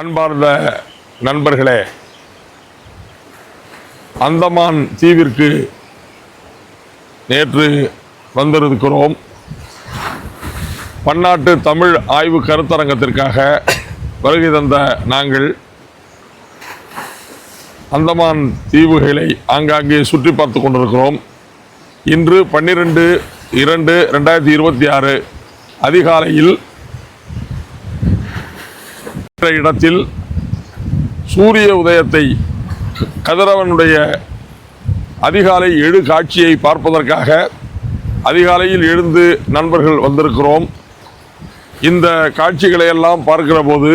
அன்பார்ந்த நண்பர்களே அந்தமான் தீவிற்கு நேற்று வந்திருக்கிறோம். பன்னாட்டு தமிழ் ஆய்வு கருத்தரங்கத்திற்காக வருகை தந்த நாங்கள் அந்தமான் தீவுகளை ஆங்காங்கே சுற்றி பார்த்து கொண்டிருக்கிறோம். இன்று பன்னிரெண்டு இரண்டு ரெண்டாயிரத்தி இருபத்தி ஆறு அதிகாலையில் என்ற இடத்தில் சூரிய உதயத்தை கதிரவனுடைய அதிகாலை எழு காட்சியை பார்ப்பதற்காக அதிகாலையில் எழுந்து நண்பர்கள் வந்திருக்கிறோம். இந்த காட்சிகளை எல்லாம் பார்க்கிற போது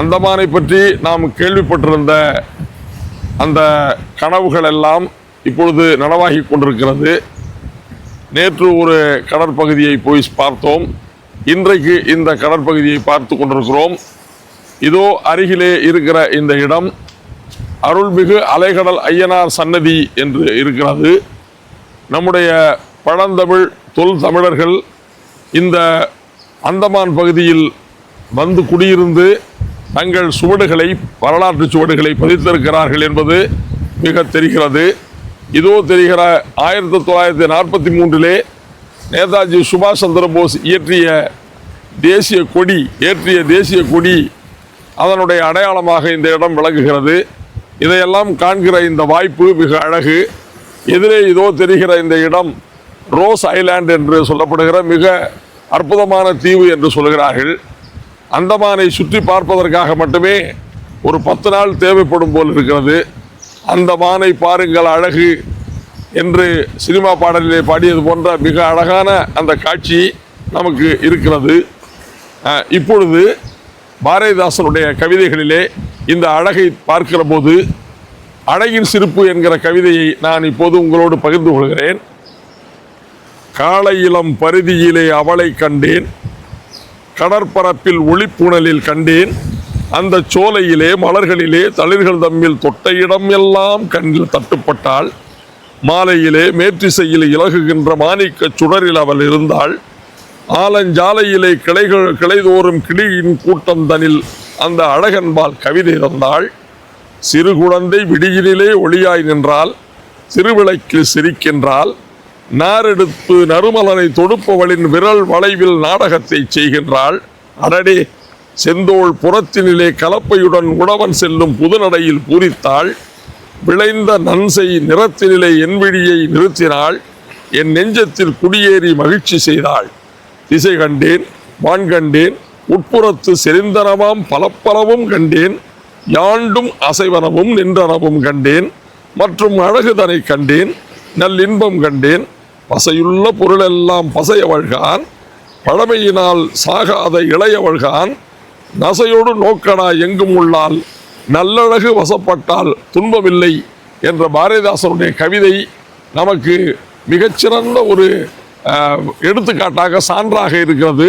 அந்தமானை பற்றி நாம் கேள்விப்பட்டிருந்த அந்த கனவுகள் எல்லாம் இப்பொழுது நனவாகி கொண்டிருக்கிறது. நேற்று ஒரு கடற்பகுதியை போய் பார்த்தோம். இன்றைக்கு இந்த கடற்பகுதியை பார்த்து கொண்டிருக்கிறோம். இதோ அருகிலே இருக்கிற இந்த இடம் அருள்மிகு அலைகடல் ஐயனார் சன்னதி என்று இருக்கிறது. நம்முடைய பழந்தமிழ் தொல் தமிழர்கள் இந்த அந்தமான் பகுதியில் வந்து குடியிருந்து தங்கள் சுவடுகளை வரலாற்று சுவடுகளை பதித்திருக்கிறார்கள் என்பது மிக தெரிகிறது. இதோ தெரிகிற ஆயிரத்தி தொள்ளாயிரத்தி நாற்பத்தி மூன்றிலே நேதாஜி சுபாஷ் சந்திர போஸ் இயற்றிய தேசிய கொடி ஏற்றிய தேசிய கொடி அதனுடைய அடையாளமாக இந்த இடம் விளங்குகிறது. இதையெல்லாம் காண்கிற இந்த வாய்ப்பு மிக அழகு. எதிரே இதோ தெரிகிற இந்த இடம் ரோஸ் ஐலாண்ட் என்று சொல்லப்படுகிற மிக அற்புதமான தீவு என்று சொல்கிறார்கள். அந்தமானை சுற்றி பார்ப்பதற்காக மட்டுமே ஒரு பத்து நாள் தேவைப்படும் போல் இருக்கிறது. அந்த மானை பாருங்கள் அழகு. என்று சினிமா பாடலிலே பாடியது போன்ற மிக அழகான அந்த காட்சி நமக்கு இருக்கிறது. இப்பொழுது பாரதிதாசனுடைய கவிதைகளிலே இந்த அழகை பார்க்கிற போது அழகின் சிரிப்பு என்கிற கவிதையை நான் இப்போது உங்களோடு பகிர்ந்து கொள்கிறேன். காலை இளம் பரிதியிலே அவளை கண்டேன். கடற்பரப்பில் ஒளிப்புணலில் கண்டேன். அந்த சோலையிலே மலர்களிலே தளிர்கள் தம்மில் தொட்ட இடம் எல்லாம் கண்ணில் தட்டுப்பட்டாள். மாலையிலே மேற்றிசையில் இலகுகின்ற மாணிக்கச் சுடரில் அவள் இருந்தாள். ஆலஞ்சாலையிலே கிளைகள் கிளைதோறும் கிளியின் கூட்டம் தனில் அந்த அழகன்பால் கவிதை தந்தாள். சிறு குழந்தை விடியினிலே ஒளியாய் நின்றால் திருவிளக்கில் சிரிக்கின்றாள். நாரெடுத்து நறுமலனை தொடுப்பவளின் விரல் வளைவில் நாடகத்தை செய்கின்றாள். அடடே! செந்தோள் புறத்தினிலே கலப்பையுடன் உழவன் செல்லும் புதுநடையில் பூரித்தாள். விளைந்த நன்சை நிறத்தினிலே என் விழியை நிறுத்தினாள். என் நெஞ்சத்தில் குடியேறி மகிழ்ச்சி செய்தாள். திசை கண்டேன் வான் கண்டேன் உட்புறத்து செறிந்தனவாம் பலப்பலவும் கண்டேன். யாண்டும் அசைவனவும் நின்றனவும் கண்டேன். மற்றும் அழகுதனை கண்டேன் நல்லின்பம் கண்டேன். பசையுள்ள பொருளெல்லாம் பசையவழ்கான் பழமையினால் சாகாத இளையவழ்கான் நசையோடு நோக்கடா எங்கும் உள்ளால் நல்லழகு வசப்பட்டால் துன்பமில்லை என்ற பாரதிதாசனுடைய கவிதை நமக்கு மிகச்சிறந்த ஒரு எடுத்துக்காட்டாக சான்றாக இருக்கிறது.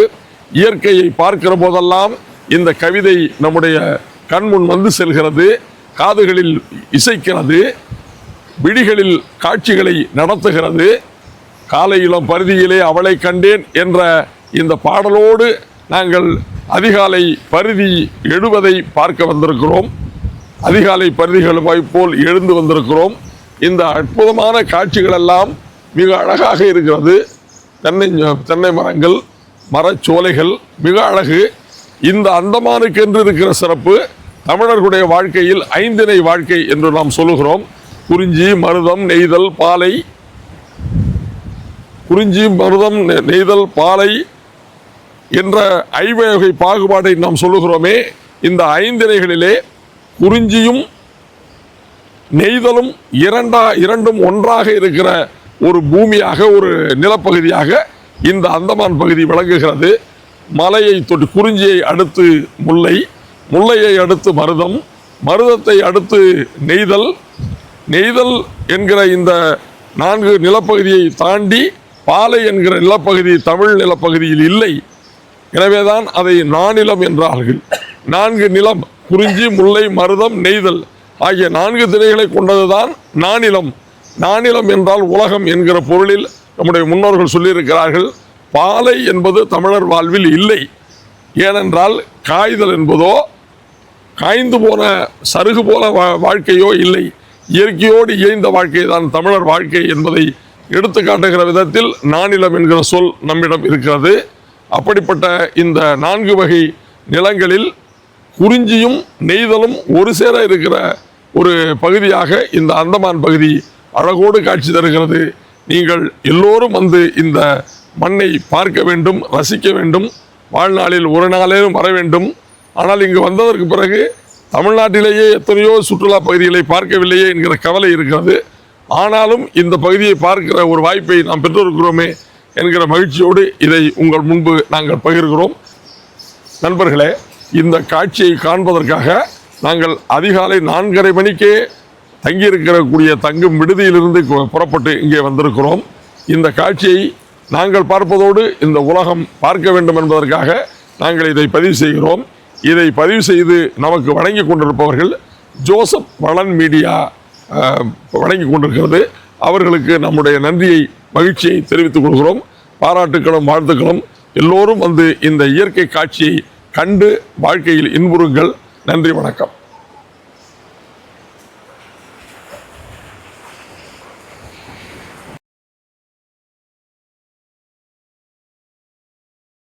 இயற்கையை பார்க்கிற போதெல்லாம் இந்த கவிதை நம்முடைய கண்முன் வந்து செல்கிறது காதுகளில் இசைக்கிறது விழிகளில் காட்சிகளை நடத்துகிறது. காலையிலும் பருதியிலே அவளை கண்டேன் என்ற இந்த பாடலோடு நாங்கள் அதிகாலை பருதி எழுவதை பார்க்க வந்திருக்கிறோம். அதிகாலை பருதிகளுமாய் போல் எழுந்து வந்திருக்கிறோம். இந்த அற்புதமான காட்சிகள் எல்லாம் மிக அழகாக இருக்கிறது. தென்னை தென்னை மரங்கள் மரச்சோலைகள் மிக அழகு. இந்த அந்தமானுக்கென்று இருக்கிற சிறப்பு தமிழர்களுடைய வாழ்க்கையில் ஐந்திணை வாழ்க்கை என்று நாம் சொல்லுகிறோம். குறிஞ்சி மருதம் நெய்தல் பாலை. குறிஞ்சி மருதம் நெய்தல் பாலை என்ற ஐவகை பாகுபாடை நாம் சொல்லுகிறோமே. இந்த ஐந்திணைகளிலே குறிஞ்சியும் நெய்தலும் இரண்டா இரண்டும் ஒன்றாக இருக்கிற ஒரு பூமியாக ஒரு நிலப்பகுதியாக இந்த அந்தமான் பகுதி விளங்குகிறது. மலையை தொட்டு குறிஞ்சியை அடுத்து முல்லை முல்லையை அடுத்து மருதம் மருதத்தை அடுத்து நெய்தல். நெய்தல் என்கிற இந்த நான்கு நிலப்பகுதியை தாண்டி பாலை என்கிற நிலப்பகுதி தமிழ் நிலப்பகுதியில் இல்லை. எனவேதான் அதை நானிலம் என்றார்கள். நான்கு நிலம் குறிஞ்சி முல்லை மருதம் நெய்தல் ஆகிய நான்கு திரைகளை கொண்டதுதான் நானிலம். நானிலம் என்றால் உலகம் என்கிற பொருளில் நம்முடைய முன்னோர்கள் சொல்லியிருக்கிறார்கள் பாலை என்பது தமிழர் வாழ்வில் இல்லை. ஏனென்றால் காய்தல் என்பதோ காய்ந்து போன சருகு போல வா- வாழ்க்கையோ இல்லை. இயற்கையோடு இயைந்த வாழ்க்கை தான் தமிழர் வாழ்க்கை என்பதை எடுத்து காட்டுகிற விதத்தில் நானிலம் என்கிற சொல் நம்மிடம் இருக்கிறது. அப்படிப்பட்ட இந்த நான்கு வகை நிலங்களில் குறிஞ்சியும் நெய்தலும் ஒரு சேர இருக்கிற ஒரு பகுதியாக இந்த அந்தமான் பகுதி அழகோடு காட்சி தருகிறது. நீங்கள் எல்லோரும் வந்து இந்த மண்ணை பார்க்க வேண்டும் ரசிக்க வேண்டும். வாழ்நாளில் ஒரு நாளேனும் வர வேண்டும். ஆனால் இங்கு வந்ததற்கு பிறகு தமிழ்நாட்டிலேயே எத்தனையோ சுற்றுலா பகுதிகளை பார்க்கவில்லையே என்கிற கவலை இருக்கிறது. ஆனாலும் இந்த பகுதியை பார்க்கிற ஒரு வாய்ப்பை நாம் பெற்றிருக்கிறோமே என்கிற மகிழ்ச்சியோடு இதை உங்கள் முன்பு நாங்கள் பகிர்கிறோம். நண்பர்களே இந்த காட்சியை காண்பதற்காக நாங்கள் அதிகாலை நான்கரை மணிக்கே தங்கியிருக்கிறக்கூடிய தங்கும் விடுதியிலிருந்து கு- புறப்பட்டு இங்கே வந்திருக்கிறோம். இந்த காட்சியை நாங்கள் பார்ப்பதோடு இந்த உலகம் பார்க்க வேண்டும் என்பதற்காக நாங்கள் இதை பதிவு செய்கிறோம். இதை பதிவு செய்து நமக்கு வழங்கி கொண்டிருப்பவர்கள் ஜோசப் வளன் மீடியா வழங்கி கொண்டிருக்கிறது. அவர்களுக்கு நம்முடைய நன்றியை மகிழ்ச்சியை தெரிவித்துக் கொள்கிறோம். பாராட்டுக்களும் வாழ்த்துக்களும். எல்லோரும் வந்து இந்த இயற்கை காட்சியை கண்டு வாழ்க்கையில் இன்புறுங்கள். நன்றி வணக்கம்.